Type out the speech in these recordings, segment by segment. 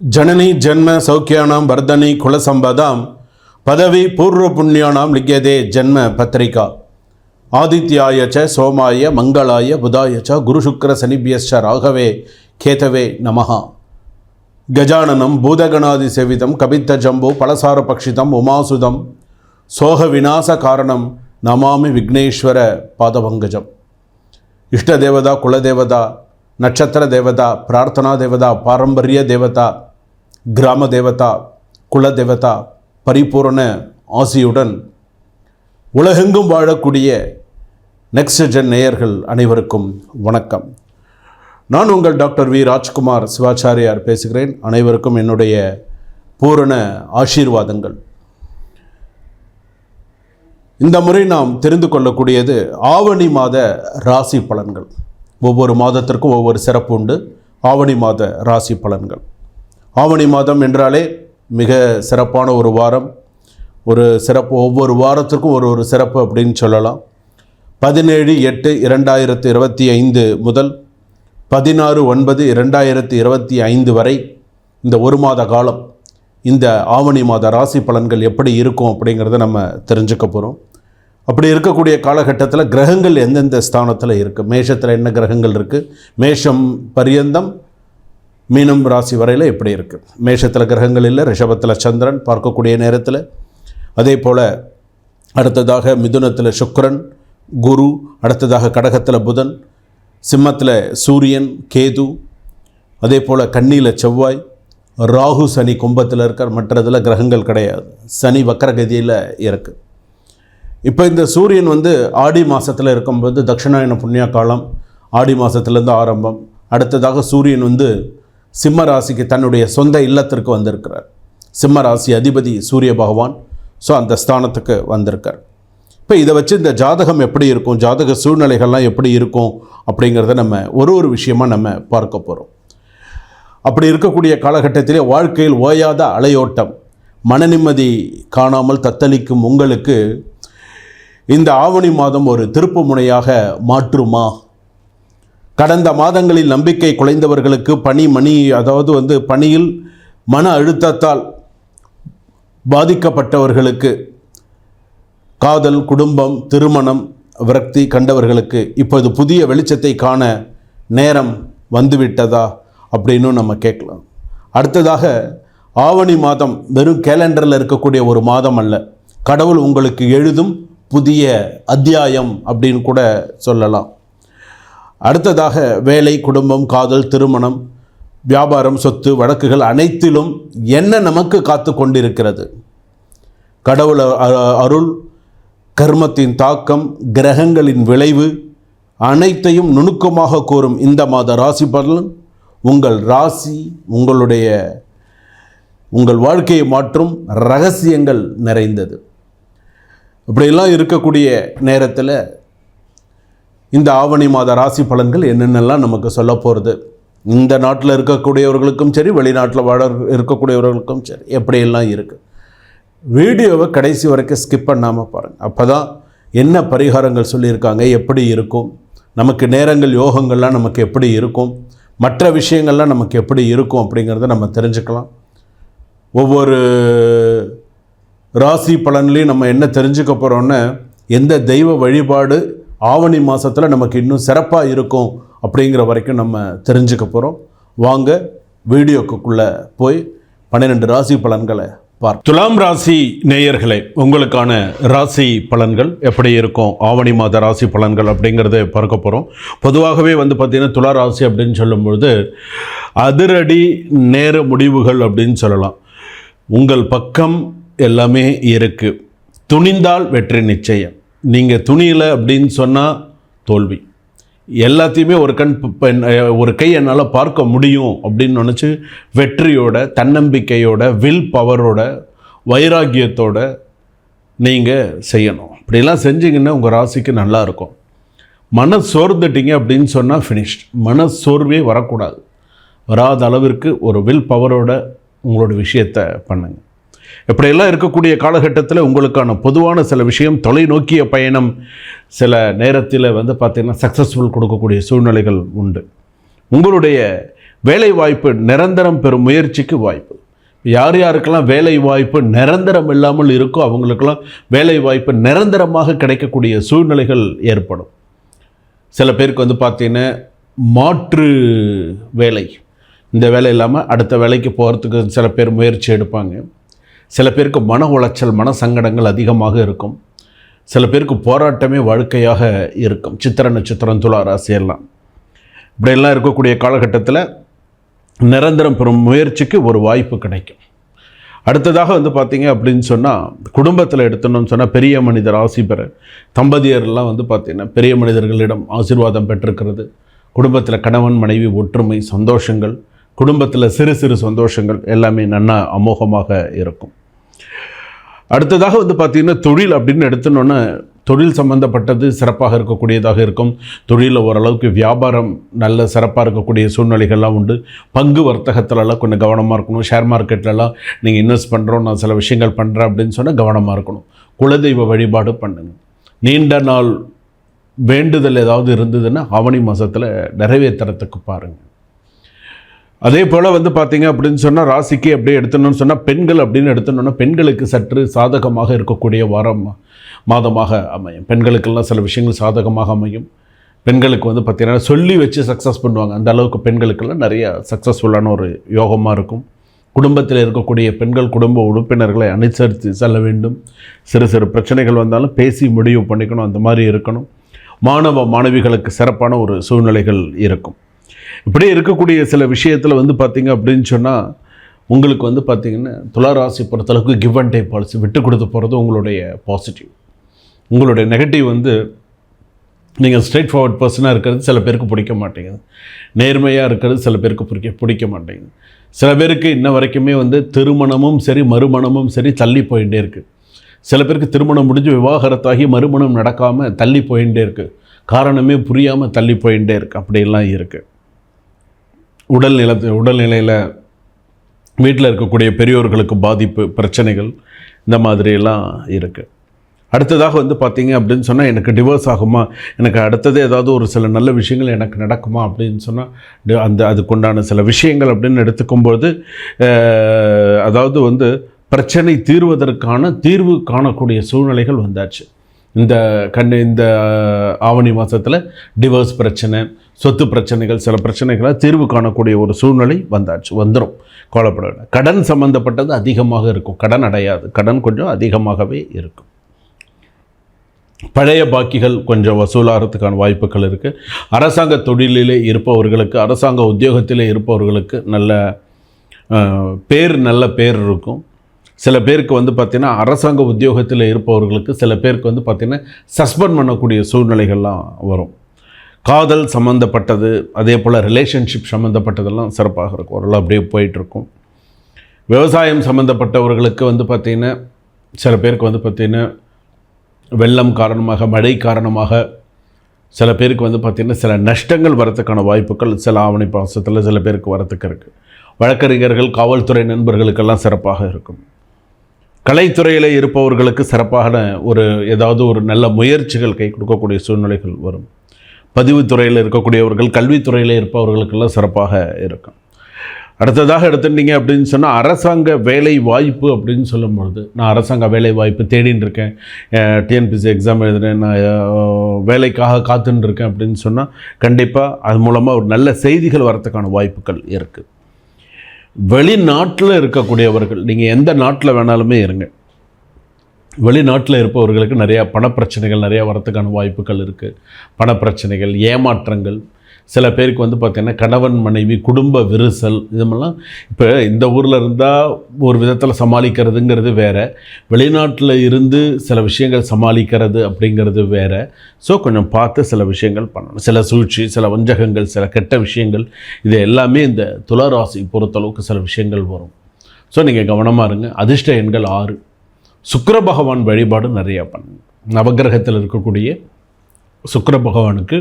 ஜனனி ஜென்ம சௌக்கியானாம் வர்தனி குலசம்பதாம் பதவி பூர்வ புண்ணியானாம் லிக்கியதே ஜென்ம பத்திரிகா. ஆதித்யாயச்ச சோமாய மங்களாய புதாயச்ச குருசுக்கர சனிபியஸ்ச ராகவே கேதவே நமஹா. கஜானனம் பூதகணாதி சேவிதம் கபித்த ஜம்பு பலசார பக்ஷிதம் உமாசுதம் சோக விநாச காரணம் நமாமி விக்னேஸ்வர பாதபங்கஜம். இஷ்ட தேவதா குலதேவதா நட்சத்திர தேவதா பிரார்த்தனா தேவதா பாரம்பரிய தேவதா கிராம தேவதா குல தேவதா பரிபூரண ஆசியுடன் உலகெங்கும் வாழக்கூடிய நெக்ஸ்ட் ஜென் நேயர்கள் அனைவருக்கும் வணக்கம். நான் உங்கள் டாக்டர் வி. ராஜ்குமார் சிவாச்சாரியார் பேசுகிறேன். அனைவருக்கும் என்னுடைய பூரண ஆசீர்வாதங்கள். இந்த முறை நாம் தெரிந்து கொள்ளக்கூடியது ஆவணி மாத ராசி பலன்கள். ஒவ்வொரு மாதத்திற்கும் ஒவ்வொரு சிறப்பு உண்டு. ஆவணி மாத ராசி பலன்கள். ஆவணி மாதம் என்றாலே மிக சிறப்பான ஒரு வாரம். ஒரு சிறப்பு ஒவ்வொரு வாரத்திற்கும் ஒரு ஒரு சிறப்பு அப்படின்னு சொல்லலாம். பதினேழு எட்டு இரண்டாயிரத்து இருபத்தி ஐந்து முதல் பதினாறு ஒன்பது இரண்டாயிரத்து இருபத்தி ஐந்து வரை இந்த ஒரு மாத காலம் இந்த ஆவணி மாத ராசி பலன்கள் எப்படி இருக்கும் அப்படிங்கிறத நம்ம தெரிஞ்சுக்க போகிறோம் அப்படி இருக்கக்கூடிய காலகட்டத்தில் கிரகங்கள் எந்தெந்த ஸ்தானத்தில் இருக்குது மேஷத்தில் என்ன கிரகங்கள் இருக்குது மேஷம் பரியந்தம் மீனம் ராசி வரையில் எப்படி இருக்குது மேஷத்தில் கிரகங்கள் இல்லை ரிஷபத்தில் சந்திரன் பார்க்கக்கூடிய நேரத்தில். அதே போல் அடுத்ததாக மிதுனத்தில் சுக்கரன் குரு அடுத்ததாக கடகத்தில் புதன் சிம்மத்தில் சூரியன் கேது அதே போல் கண்ணியில் செவ்வாய் ராகு சனி கும்பத்தில் இருக்கிற மற்றதில் கிரகங்கள் கிடையாது. சனி வக்கரகதியில் இருக்குது இப்போ இந்த சூரியன் வந்து ஆடி மாதத்தில் இருக்கும்போது தட்சிணாயன புண்ணிய காலம் ஆடி மாதத்துலேருந்து ஆரம்பம். அடுத்ததாக சூரியன் வந்து சிம்ம ராசிக்கு தன்னுடைய சொந்த இல்லத்திற்கு வந்திருக்கிறார். சிம்ம ராசி அதிபதி சூரிய பகவான் ஸோ அந்த ஸ்தானத்துக்கு வந்திருக்கார். இப்போ இதை வச்சு இந்த ஜாதகம் எப்படி இருக்கும் ஜாதக சூழ்நிலைகள்லாம் எப்படி இருக்கும் அப்படிங்கிறத நம்ம ஒரு ஒரு விஷயமாக நம்ம பார்க்க போகிறோம் அப்படி இருக்கக்கூடிய காலகட்டத்திலே வாழ்க்கையில் ஓயாத அலையோட்டம் மன நிம்மதி காணாமல் தத்தளிக்கும் உங்களுக்கு இந்த ஆவணி மாதம் ஒரு திருப்பு முனையாக மாற்றுமா கடந்த மாதங்களில் நம்பிக்கை குலைந்தவர்களுக்கு பணி மணி அதாவது வந்து பணியில் மன அழுத்தத்தால் பாதிக்கப்பட்டவர்களுக்கு காதல் குடும்பம் திருமணம் விரக்தி கண்டவர்களுக்கு இப்போது புதிய வெளிச்சத்தை காண நேரம் வந்துவிட்டதா அப்படின்னு நம்ம கேட்கலாம். அடுத்ததாக ஆவணி மாதம் வெறும் கேலண்டரில் இருக்கக்கூடிய ஒரு மாதம் அல்ல. கடவுள் உங்களுக்கு எழுதும் புதிய அத்தியாயம் அப்படின்னு கூட சொல்லலாம். அடுத்ததாக வேலை குடும்பம் காதல் திருமணம் வியாபாரம் சொத்து வழக்குகள் அனைத்திலும் என்ன நமக்கு காத்து கொண்டிருக்கிறது? கடவுள் அ- அருள் கர்மத்தின் தாக்கம் கிரகங்களின் விளைவு அனைத்தையும் நுணுக்கமாக கூறும் இந்த மாத ராசி பலன் உங்கள் ராசி உங்களுடைய உங்கள் வாழ்க்கையை மாற்றும் ரகசியங்கள் நிறைந்தது. இப்படியெல்லாம் இருக்கக்கூடிய நேரத்தில் இந்த ஆவணி மாத ராசி பலன்கள் என்னென்னலாம் நமக்கு சொல்ல போகிறது இந்த நாட்டில் இருக்கக்கூடியவர்களுக்கும் சரி வெளிநாட்டில் வாழ இருக்கக்கூடியவர்களுக்கும் சரி எப்படியெல்லாம் இருக்குது வீடியோவை கடைசி வரைக்கும் ஸ்கிப் பண்ணாமல் பாருங்கள் அப்போ தான் என்ன பரிகாரங்கள் சொல்லியிருக்காங்க எப்படி இருக்கும்? நமக்கு நேரங்கள் யோகங்கள்லாம் நமக்கு எப்படி இருக்கும்? மற்ற விஷயங்கள்லாம் நமக்கு எப்படி இருக்கும் அப்படிங்கிறத நம்ம தெரிஞ்சுக்கலாம். ஒவ்வொரு ராசி பலன்லேயும் நம்ம என்ன தெரிஞ்சுக்க போகிறோன்னா எந்த தெய்வ வழிபாடு ஆவணி மாதத்தில் நமக்கு இன்னும் சிறப்பாக இருக்கும் அப்படிங்கிற வரைக்கும் நம்ம தெரிஞ்சுக்க போகிறோம் வாங்க வீடியோக்குள்ளே போய் பன்னிரெண்டு ராசி பலன்களை பார் துலாம் ராசி நேயர்களே உங்களுக்கான ராசி பலன்கள் எப்படி இருக்கும்? ஆவணி மாத ராசி பலன்கள் அப்படிங்கிறத பார்க்க போகிறோம் பொதுவாகவே வந்து பார்த்திங்கன்னா துலா ராசி அப்படின்னு சொல்லும்பொழுது அதிரடி நேர முடிவுகள் அப்படின்னு சொல்லலாம். உங்கள் பக்கம் எல்லாமே இருக்குது துணிந்தால் வெற்றி நிச்சயம். நீங்கள் துணியில் அப்படின்னு சொன்னால் தோல்வி. எல்லாத்தையுமே ஒரு கண் ஒரு கை என்னால் பார்க்க முடியும் அப்படின்னு நினச்சி வெற்றியோட தன்னம்பிக்கையோட வில் பவரோட வைராக்கியத்தோட நீங்கள் செய்யணும். அப்படிலாம் செஞ்சிங்கன்னா உங்கள் ராசிக்கு நல்லா இருக்கும். மன சோர்ந்துட்டீங்க அப்படின்னு சொன்னால் ஃபினிஷ்ட் மன சோர்வே வரக்கூடாது. வராத அளவிற்கு ஒரு வில் பவரோட உங்களோட விஷயத்தை பண்ணுங்கள் இப்படியெல்லாம் இருக்கக்கூடிய காலகட்டத்தில் உங்களுக்கான பொதுவான சில விஷயம் தொலைநோக்கிய பயணம் சில நேரத்தில் வந்து பார்த்திங்கன்னா சக்ஸஸ்ஃபுல் கொடுக்கக்கூடிய சூழ்நிலைகள் உண்டு. உங்களுடைய வேலை வாய்ப்பு நிரந்தரம் பெறும் முயற்சிக்கு வாய்ப்பு. யார் யாருக்கெல்லாம் வேலை வாய்ப்பு நிரந்தரம் இல்லாமல் இருக்கோ அவங்களுக்கெல்லாம் வேலை வாய்ப்பு நிரந்தரமாக கிடைக்கக்கூடிய சூழ்நிலைகள் ஏற்படும். சில பேருக்கு வந்து பார்த்தீங்கன்னா மாற்று வேலை. இந்த வேலை இல்லாமல் அடுத்த வேலைக்கு போகிறதுக்கு சில பேர் முயற்சி எடுப்பாங்க. சில பேருக்கு மன உளைச்சல் மன சங்கடங்கள் அதிகமாக இருக்கும். சில பேருக்கு போராட்டமே வாழ்க்கையாக இருக்கும். சித்திர நட்சத்திரம் துலா இப்படியெல்லாம் இருக்கக்கூடிய காலகட்டத்தில் நிரந்தரம் பெறும் முயற்சிக்கு ஒரு வாய்ப்பு கிடைக்கும். அடுத்ததாக வந்து பார்த்திங்க அப்படின்னு சொன்னால் குடும்பத்தில் எடுத்தோம்னு சொன்னால் பெரிய மனிதர் ஆசி பெற தம்பதியர்லாம் வந்து பார்த்திங்கன்னா பெரிய மனிதர்களிடம் ஆசீர்வாதம் பெற்றிருக்கிறது. குடும்பத்தில் கணவன் மனைவி ஒற்றுமை சந்தோஷங்கள். குடும்பத்தில் சிறு சிறு சந்தோஷங்கள் எல்லாமே நன்னா அமோகமாக இருக்கும். அடுத்ததாக வந்து பார்த்திங்கன்னா தொழில் அப்படின்னு எடுத்துனோன்னே தொழில் சம்பந்தப்பட்டது சிறப்பாக இருக்கக்கூடியதாக இருக்கும். தொழிலில் ஓரளவுக்கு வியாபாரம் நல்ல சிறப்பாக இருக்கக்கூடிய சூழ்நிலைகள்லாம் உண்டு. பங்கு வர்த்தகத்திலலாம் கொஞ்சம் கவனமாக இருக்கணும். ஷேர் மார்க்கெட்லலாம் நீங்கள் இன்வெஸ்ட் பண்ணுறோம் நான் சில விஷயங்கள் பண்ணுறேன் அப்படின்னு சொன்னால் கவனமாக இருக்கணும். குலதெய்வ வழிபாடு பண்ணுங்கள் நீண்ட நாள் வேண்டுதல் ஏதாவது இருந்ததுன்னா ஆவணி மாதத்தில் நிறைவேற்றுறதுக்கு பாருங்கள் அதே போல் வந்து பார்த்தீங்க அப்படின்னு சொன்னால் ராசிக்கு அப்படியே எடுத்தணும்னு சொன்னால் பெண்கள் அப்படின்னு எடுத்தணும்னா பெண்களுக்கு சற்று சாதகமாக இருக்கக்கூடிய வாரம் மாதமாக அமையும். பெண்களுக்கெல்லாம் சில விஷயங்கள் சாதகமாக அமையும். பெண்களுக்கு வந்து பார்த்தீங்கன்னா சொல்லி வச்சு சக்ஸஸ் பண்ணுவாங்க. அந்த அளவுக்கு பெண்களுக்கெல்லாம் நிறைய சக்ஸஸ்ஃபுல்லான ஒரு யோகமாக இருக்கும். குடும்பத்தில் இருக்கக்கூடிய பெண்கள் குடும்ப உறுப்பினர்களை அனுசரித்து செல்ல வேண்டும். சிறு சிறு பிரச்சனைகள் வந்தாலும் பேசி முடிவு பண்ணிக்கணும். அந்த மாதிரி இருக்கணும். மாணவ மாணவிகளுக்கு சிறப்பான ஒரு சூழ்நிலைகள் இருக்கும். இப்படி இருக்கக்கூடிய சில விஷயத்தில் வந்து பார்த்தீங்க அப்படின்னு சொன்னால் உங்களுக்கு வந்து பார்த்திங்கன்னா துளாராசி பொறுத்தளவுக்கு கிவ் அண்ட் டே பாலிசி விட்டு கொடுத்து போகிறது உங்களுடைய பாசிட்டிவ் உங்களுடைய நெகட்டிவ் வந்து நீங்கள் ஸ்ட்ரெயிட் ஃபார்வர்ட் பர்சனாக இருக்கிறது சில பேருக்கு பிடிக்க மாட்டேங்குது. நேர்மையாக இருக்கிறது சில பேருக்கு பிடிக்க பிடிக்க மாட்டேங்குது. சில பேருக்கு இன்ன வரைக்குமே வந்து திருமணமும் சரி மறுமணமும் சரி தள்ளி போயிட்டே இருக்குது சில பேருக்கு திருமணம் முடிஞ்சு விவாகரத்தாகி மறுமணம் நடக்காமல் தள்ளி போயிட்டே இருக்குது காரணமே புரியாமல் தள்ளி போயிட்டே இருக்குது அப்படியெல்லாம் இருக்குது உடல் நிலத்து உடல்நிலையில் வீட்டில் இருக்கக்கூடிய பெரியோர்களுக்கு பாதிப்பு பிரச்சனைகள் இந்த மாதிரியெல்லாம் இருக்குது அடுத்ததாக வந்து பார்த்தீங்க அப்படின்னு சொன்னால் எனக்கு டிவோர்ஸ் ஆகுமா? எனக்கு அடுத்தது ஏதாவது ஒரு சில நல்ல விஷயங்கள் எனக்கு நடக்குமா? அப்படின்னு சொன்னால் அந்த அதுக்குண்டான சில விஷயங்கள் அப்படின்னு எடுத்துக்கும்போது அதாவது வந்து பிரச்சனை தீர்வதற்கான தீர்வு காணக்கூடிய சூழ்நிலைகள் வந்தாச்சு. இந்த கண் இந்த ஆவணி மாதத்தில் டிவோர்ஸ் பிரச்சனை சொத்து பிரச்சனைகள் சில பிரச்சனைகளை தீர்வு காணக்கூடிய ஒரு சூழ்நிலை வந்தாச்சு வந்துடும் கோலப்பட கடன் சம்பந்தப்பட்டது அதிகமாக இருக்கும். கடன் அடையாது. கடன் கொஞ்சம் அதிகமாகவே இருக்கும். பழைய பாக்கிகள் கொஞ்சம் வசூலாகிறதுக்கான வாய்ப்புகள் இருக்குது அரசாங்க தொழிலிலே இருப்பவர்களுக்கு அரசாங்க உத்தியோகத்திலே இருப்பவர்களுக்கு நல்ல பேர் நல்ல பேர் இருக்கும். சில பேருக்கு வந்து பார்த்திங்கன்னா அரசாங்க உத்தியோகத்தில் இருப்பவர்களுக்கு சில பேருக்கு வந்து பார்த்திங்கன்னா சஸ்பெண்ட் பண்ணக்கூடிய சூழ்நிலைகள்லாம் வரும். காதல் சம்மந்தப்பட்டது அதே போல் ரிலேஷன்ஷிப் சம்மந்தப்பட்டதெல்லாம் சிறப்பாக இருக்கும். ஓரளவு அப்படியே போயிட்டுருக்கும். விவசாயம் சம்மந்தப்பட்டவர்களுக்கு வந்து பார்த்திங்கன்னா சில பேருக்கு வந்து பார்த்திங்கன்னா வெள்ளம் காரணமாக மழை காரணமாக சில பேருக்கு வந்து பார்த்திங்கன்னா சில நஷ்டங்கள் வரத்துக்கான வாய்ப்புகள் சில ஆவணி பாசத்தில் சில பேருக்கு வரத்துக்கு இருக்குது வழக்கறிஞர்கள் காவல்துறை நண்பர்களுக்கெல்லாம் சிறப்பாக இருக்கும். கலைத்துறையில் இருப்பவர்களுக்கு சிறப்பான ஒரு ஏதாவது ஒரு நல்ல முயற்சிகள் கை கொடுக்கக்கூடிய சூழ்நிலைகள் வரும். பதிவுத்துறையில் இருக்கக்கூடியவர்கள் கல்வித்துறையில் இருப்பவர்களுக்கெல்லாம் சிறப்பாக இருக்கும். அடுத்ததாக எடுத்துட்டீங்க அப்படின்னு சொன்னால் அரசாங்க வேலை வாய்ப்பு அப்படின்னு சொல்லும்பொழுது நான் அரசாங்க வேலை வாய்ப்பு தேடின்னு இருக்கேன். டிஎன்பிசி எக்ஸாம் எழுதுறேன் நான் வேலைக்காக காத்துன்னு இருக்கேன் அப்படின்னு சொன்னால் கண்டிப்பாக அது மூலமாக ஒரு நல்ல செய்திகள் வரத்துக்கான வாய்ப்புகள் இருக்குது வெளிநாட்டில் இருக்கக்கூடியவர்கள் நீங்கள் எந்த நாட்டில் வேணாலுமே இருங்க. வெளிநாட்டில் இருப்பவர்களுக்கு நிறையா பணப்பிரச்சனைகள் நிறையா வரத்துக்கான வாய்ப்புகள் இருக்குது பணப்பிரச்சனைகள் ஏமாற்றங்கள் சில பேருக்கு வந்து பார்த்திங்கன்னா கணவன் மனைவி குடும்ப விரிசல் இதுமெல்லாம் இப்போ இந்த ஊரில் இருந்தால் ஒரு விதத்தில் சமாளிக்கிறதுங்கிறது வேறு. வெளிநாட்டில் இருந்து சில விஷயங்கள் சமாளிக்கிறது அப்படிங்கிறது வேறு. ஸோ கொஞ்சம் பார்த்து சில விஷயங்கள் பண்ணணும். சில சூழ்ச்சி சில வஞ்சகங்கள் சில கெட்ட விஷயங்கள் இது எல்லாமே இந்த துளராசி பொறுத்தளவுக்கு சில விஷயங்கள் வரும். ஸோ நீங்கள் கவனமாக இருங்க. அதிர்ஷ்ட எண்கள் ஆறு. சுக்கர பகவான் வழிபாடு நிறையா பண்ணுங்க. நவக்கிரகத்தில் இருக்கக்கூடிய சுக்கர பகவானுக்கு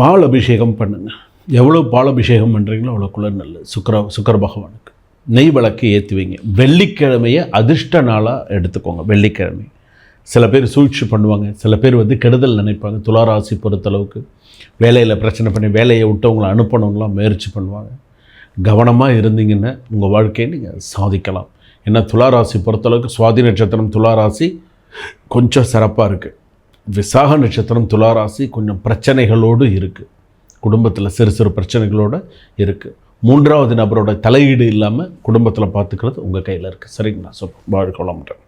பால் அபிஷேகம் பண்ணுங்கள் எவ்வளோ பால் அபிஷேகம் பண்ணுறீங்களோ அவ்வளோக்குள்ள நல்லது. சுக்கர சுக்கர பகவானுக்கு. நெய் விளக்கு ஏற்றி வைங்க. வெள்ளிக்கிழமையை அதிர்ஷ்ட நாளாக எடுத்துக்கோங்க வெள்ளிக்கிழமை. சில பேர் சூழ்ச்சி பண்ணுவாங்க. சில பேர் வந்து கெடுதல் நினைப்பாங்க. துளாராசி பொறுத்தளவுக்கு வேலையில் பிரச்சனை பண்ணி வேலையை விட்டவங்களை அவங்கள அனுப்பணுங்களாம் முயற்சி பண்ணுவாங்க. கவனமாக இருந்தீங்கன்னா உங்கள் வாழ்க்கையை நீங்கள் சாதிக்கலாம். ஏன்னா துளாராசி பொறுத்தளவுக்கு சுவாதி நட்சத்திரம் துளாராசி கொஞ்சம் சிறப்பாக இருக்குது விசாக நட்சத்திரம் துளாராசி கொஞ்சம் பிரச்சனைகளோடு இருக்குது குடும்பத்தில் சிறு சிறு பிரச்சனைகளோடு இருக்குது மூன்றாவது நபரோட தலையீடு இல்லாமல் குடும்பத்தில் பார்த்துக்கிறது உங்கள் கையில் இருக்குது சரிங்களா? ஸோ வாழ்க்கை வளமுடன்.